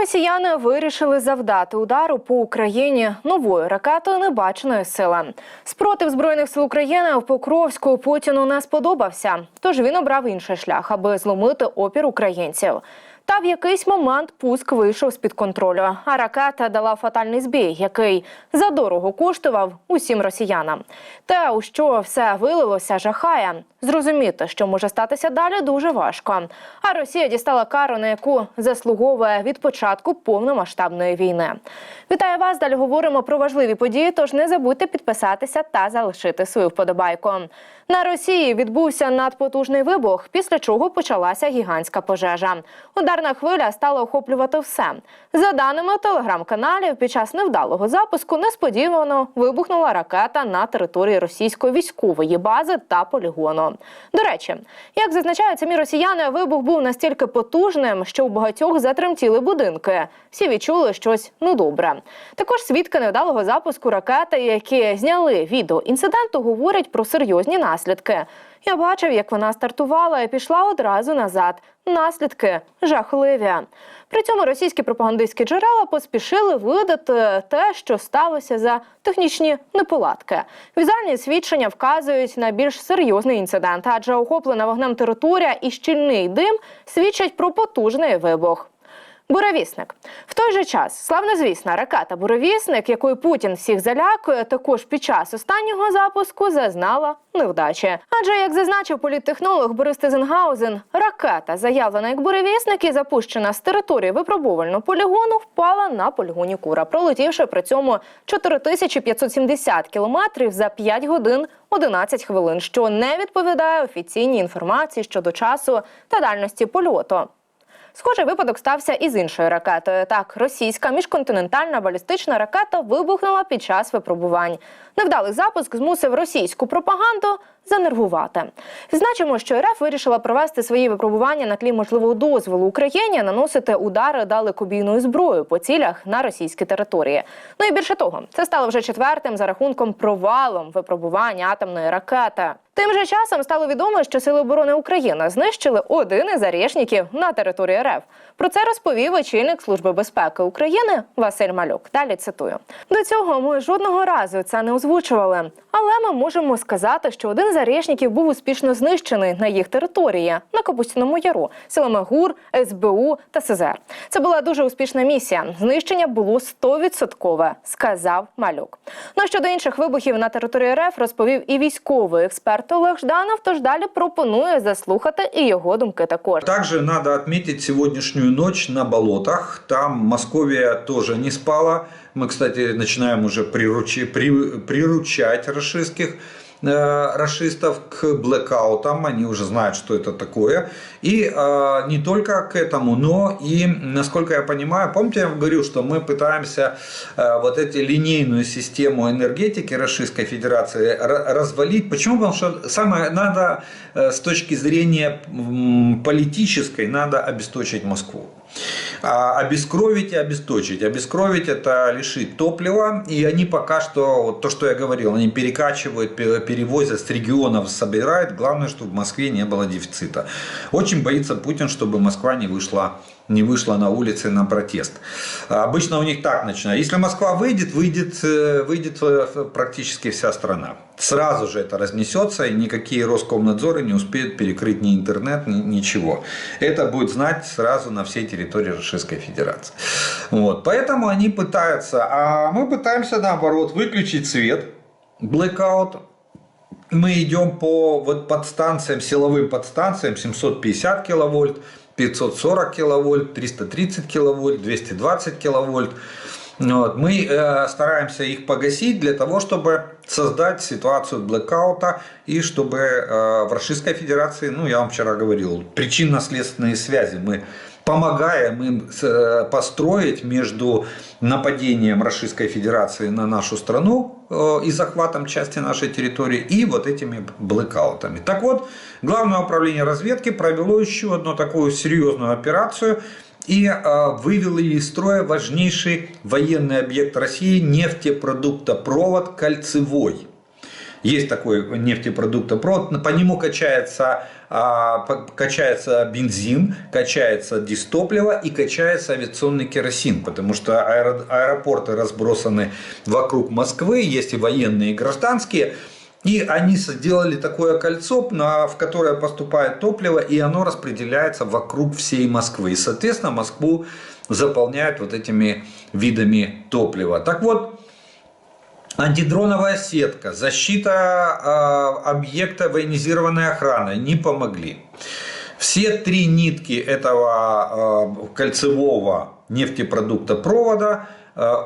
Росіяни вирішили завдати удару по Україні новою ракетою небаченої сили. Спротив збройних сил України в Покровську Путіну не сподобався. Тож він обрав інший шлях, аби зломити опір українців. Та в якийсь момент пуск вийшов з під контролю, а ракета дала фатальний збій, який задорого коштував усім росіянам. Те, у що все вилилося, жахає. Зрозуміти, що може статися далі, дуже важко. А Росія дістала кару, на яку заслуговує від початку повномасштабної війни. Вітаю вас! Далі говоримо про важливі події. Тож не забудьте підписатися та залишити свою вподобайку. На Росії відбувся надпотужний вибух, після чого почалася гігантська пожежа. Ударна хвиля стала охоплювати все. За даними телеграм-каналів, під час невдалого запуску несподівано вибухнула ракета на території російської військової бази та полігону. До речі, як зазначають самі росіяни, вибух був настільки потужним, що у багатьох затремтіли будинки. Всі відчули щось недобре. Також свідки невдалого запуску ракети, які зняли відео інциденту, говорять про серйозні наслідки. Я бачив, як вона стартувала і пішла одразу назад. Наслідки жахливі. При цьому російські пропагандистські джерела поспішили видати те, що сталося за технічні неполадки. Візуальні свідчення вказують на більш серйозний інцидент, адже охоплена вогнем територія і щільний дим свідчать про потужний вибух. Буревісник в той же час славнозвісна ракета Буревісник, якою Путін всіх залякує, також під час останнього запуску зазнала невдачі. Адже як зазначив політтехнолог Борис Тизенгаузен, ракета, заявлена як буревісник і запущена з території випробувального полігону, впала на полігоні Кура, пролетівши при цьому 4570 кілометрів за 5 годин 11 хвилин, що не відповідає офіційній інформації щодо часу та дальності польоту. Схожий випадок стався і з іншою ракетою. Так, російська міжконтинентальна балістична ракета вибухнула під час випробувань. Невдалий запуск змусив російську пропаганду занервувати. Відзначимо, що РФ вирішила провести свої випробування на тлі можливого дозволу Україні наносити удари далекобійною зброєю по цілях на російській території. Ну і більше того, це стало вже четвертим за рахунком провалом випробування атомної ракети. Тим же часом стало відомо, що Сили оборони України знищили один із арешників на території РФ. Про це розповів очільник Служби безпеки України Василь Малюк. Далі цитую: до цього ми жодного разу це не озвучували, але ми можемо сказати, що один з арешників був успішно знищений на їх території на Капустяному Яру силами ГУР, СБУ та СЗР. Це була дуже успішна місія. Знищення було 100%, сказав Малюк. Ну щодо інших вибухів на території РФ розповів і військовий експерт Олег Жданов. Тож далі пропонує заслухати і його думки також. Также надо отметить сегодняшнюю ночь на болотах. Там Московия тоже не спала. Мы, кстати, начинаем уже приручи, при, приручать расистов к блэкаутам. Они уже знают, что это такое. И э, не только к этому, но и, насколько я понимаю, помните, я вам говорил, что мы пытаемся э, вот эти линейную систему энергетики Российской Федерации ра- развалить. Почему? Потому что самое надо э, с точки зрения политической, надо обесточить Москву. А обескровить и обесточить. Обескровить это лишить топлива. И они пока что, вот то, что я говорил, они перекачивают, пе- перевозят с регионов, собирают. Главное, чтобы в Москве не было дефицита. Очень боится Путин, чтобы Москва не вышла не вышла на улицы на протест. Обычно у них так начинают. Если Москва выйдет, выйдет, э, выйдет э, практически вся страна. Сразу же это разнесется, и никакие Роскомнадзоры не успеют перекрыть ни интернет, ни, ничего. Это будет знать сразу на всей территории Российской Федерации. Вот. Поэтому они пытаются, а мы пытаемся наоборот выключить свет, blackout, мы идем по вот подстанциям, силовым подстанциям 750 киловольт, 540 киловольт, 330 киловольт, 220 киловольт. Вот. Мы э, стараемся их погасить для того, чтобы создать ситуацию блэкаута и чтобы э, в Российской Федерации, ну я вам вчера говорил, причинно-следственные связи мы помогаем им э, построить между нападением Российской Федерации на нашу страну э, и захватом части нашей территории и вот этими блэкаутами. Так вот, Главное управление разведки провело еще одну такую серьезную операцию и э, вывело из строя важнейший военный объект России нефтепродуктопровод Кольцевой. Есть такой нефтепродуктопровод, по нему качается а, качается бензин, качается дистопливо и качается авиационный керосин, потому что аэро- аэропорты разбросаны вокруг Москвы, есть и военные, и гражданские. И они сделали такое кольцо, в которое поступает топливо, и оно распределяется вокруг всей Москвы. И, соответственно, Москву заполняют вот этими видами топлива. Так вот, антидроновая сетка, защита э, объекта военизированной охраны не помогли. Все три нитки этого э, кольцевого нефтепродукта провода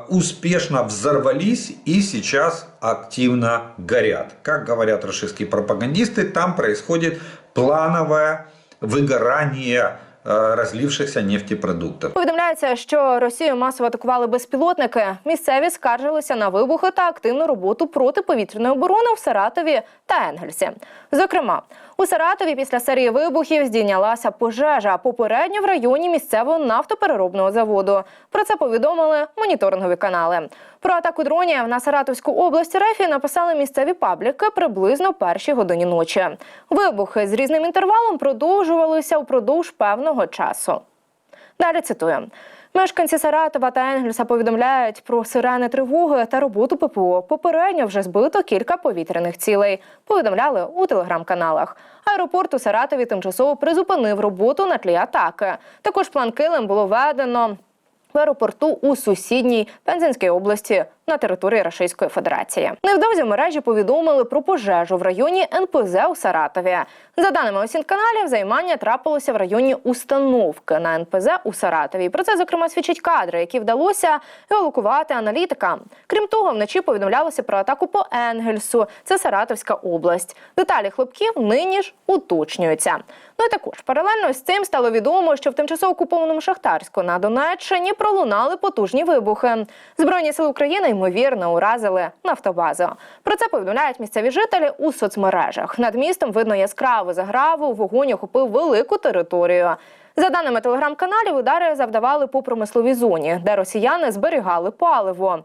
успешно взорвались и сейчас активно горят. Как говорят российские пропагандисты, там происходит плановое выгорание э, разлившихся нефтепродуктов. Повідомляється, що Росію масово атакували безпілотники. Місцеві скаржилися на вибухи та активну роботу протиповітряної оборони в Саратові та Енгельсі. Зокрема, у Саратові після серії вибухів здійнялася пожежа попередньо в районі місцевого нафтопереробного заводу. Про це повідомили моніторингові канали. Про атаку дронів на Саратовську область РФ написали місцеві пабліки приблизно першій годині ночі. Вибухи з різним інтервалом продовжувалися упродовж певного часу. Далі цитую. Мешканці Саратова та Енгельса повідомляють про сирени тривоги та роботу ППО. Попередньо вже збито кілька повітряних цілей. Повідомляли у телеграм-каналах. Аеропорт у Саратові тимчасово призупинив роботу на тлі атаки. Також план килим було введено в аеропорту у сусідній Пензенській області на території Російської Федерації. Невдовзі мережі повідомили про пожежу в районі НПЗ у Саратові. За даними осінканалів, займання трапилося в районі установки на НПЗ у Саратові. Про це зокрема свідчать кадри, які вдалося евакувати аналітикам. Крім того, вночі повідомлялося про атаку по Енгельсу. Це Саратовська область. Деталі хлопків нині ж уточнюються. Ну і також паралельно з цим стало відомо, що в тимчасово окупованому Шахтарську на Донеччині пролунали потужні вибухи. Збройні сили України ймовірно уразили нафтобазу. Про це повідомляють місцеві жителі у соцмережах. Над містом видно яскраву заграву. Вогонь охопив велику територію. За даними телеграм-каналів, удари завдавали по промисловій зоні, де росіяни зберігали паливо.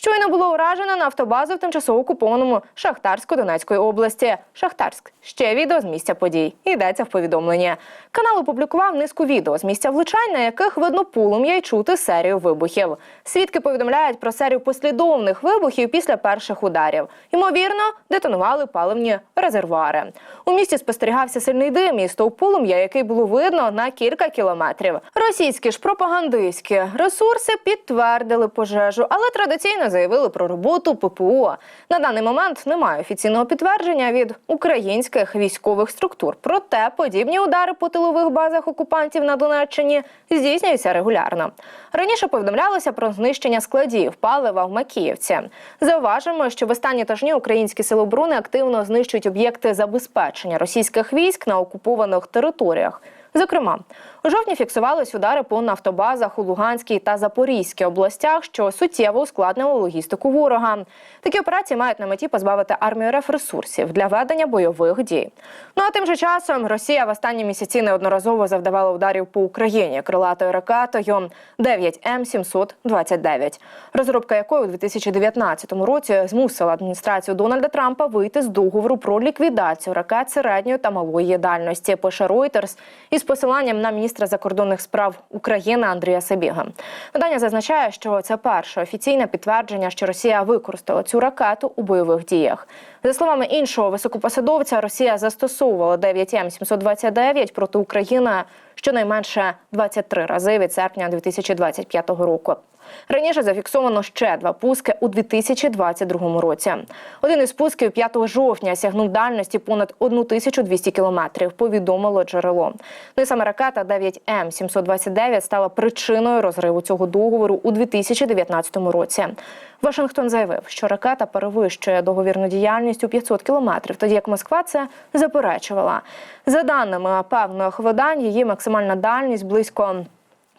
Щойно було уражено нафтобазу в тимчасово окупованому Шахтарсько-Донецької області. Шахтарськ. Ще відео з місця подій. Йдеться в повідомленні. Канал опублікував низку відео з місця влучань, на яких видно полум'я й чути серію вибухів. Свідки повідомляють про серію послідовних вибухів після перших ударів. Ймовірно, детонували паливні резервуари. У місті спостерігався сильний дим і стовп полум'я, який було видно на кілька кілометрів. Російські ж пропагандистські ресурси підтвердили пожежу, але традиційно заявили про роботу ППО. На даний момент немає офіційного підтвердження від українських військових структур. Проте подібні удари по тилових базах окупантів на Донеччині здійснюються регулярно. Раніше повідомлялося про знищення складів палива в Макіївці. Зауважимо, що в останні тижні українські сили оборони активно знищують об'єкти забезпечення російських військ на окупованих територіях. Зокрема, у жовтні фіксувались удари по нафтобазах у Луганській та Запорізькій областях, що суттєво ускладнило логістику ворога. Такі операції мають на меті позбавити армію РФ ресурсів для ведення бойових дій. Ну а тим же часом Росія в останні місяці неодноразово завдавала ударів по Україні крилатою ракетою 9М729, розробка якої у 2019 році змусила адміністрацію Дональда Трампа вийти з договору про ліквідацію ракет середньої та малої дальності. Пише Reuters із посиланням на міністра закордонних справ України Андрія Сабіга. Видання зазначає, що це перше офіційне підтвердження, що Росія використала цю ракету у бойових діях. За словами іншого високопосадовця, Росія застосовувала 9М729 проти України щонайменше 23 рази від серпня 2025 року. Раніше зафіксовано ще два пуски у 2022 році. Один із пусків 5 жовтня сягнув дальності понад 1200 кілометрів. Повідомило джерело. Ну і саме ракета 9М729 стала причиною розриву цього договору у 2019 році. Вашингтон заявив, що ракета перевищує договірну діяльність у 500 кілометрів, тоді як Москва це заперечувала. За даними певних видань, її максимальна дальність близько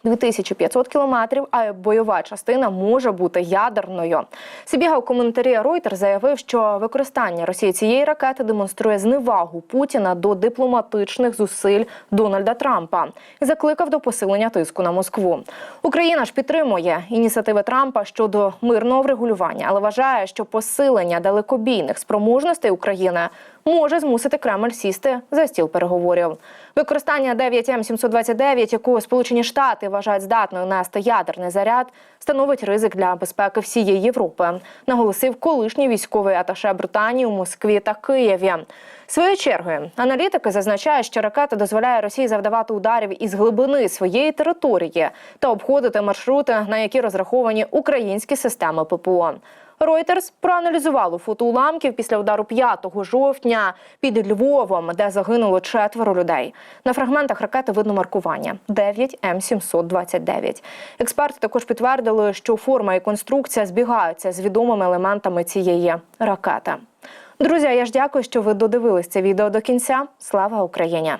2500 кілометрів, а бойова частина може бути ядерною. Сибіга у коментарі Reuters заявив, що використання Росії цієї ракети демонструє зневагу Путіна до дипломатичних зусиль Дональда Трампа і закликав до посилення тиску на Москву. Україна ж підтримує ініціативи Трампа щодо мирного врегулювання, але вважає, що посилення далекобійних спроможностей України може змусити Кремль сісти за стіл переговорів. Використання 9М729, яку Сполучені Штати вважають здатною нести ядерний заряд, становить ризик для безпеки всієї Європи, наголосив колишній військовий аташе Британії у Москві та Києві. Своєю чергою аналітики зазначають, що ракета дозволяє Росії завдавати ударів із глибини своєї території та обходити маршрути, на які розраховані українські системи ППО. Reuters проаналізувало фото уламків після удару 5 жовтня під Львовом, де загинуло четверо людей. На фрагментах ракети видно маркування 9М729. Експерти також підтвердили, що форма і конструкція збігаються з відомими елементами цієї ракети. Друзі, я ж дякую, що ви додивились це відео до кінця. Слава Україні!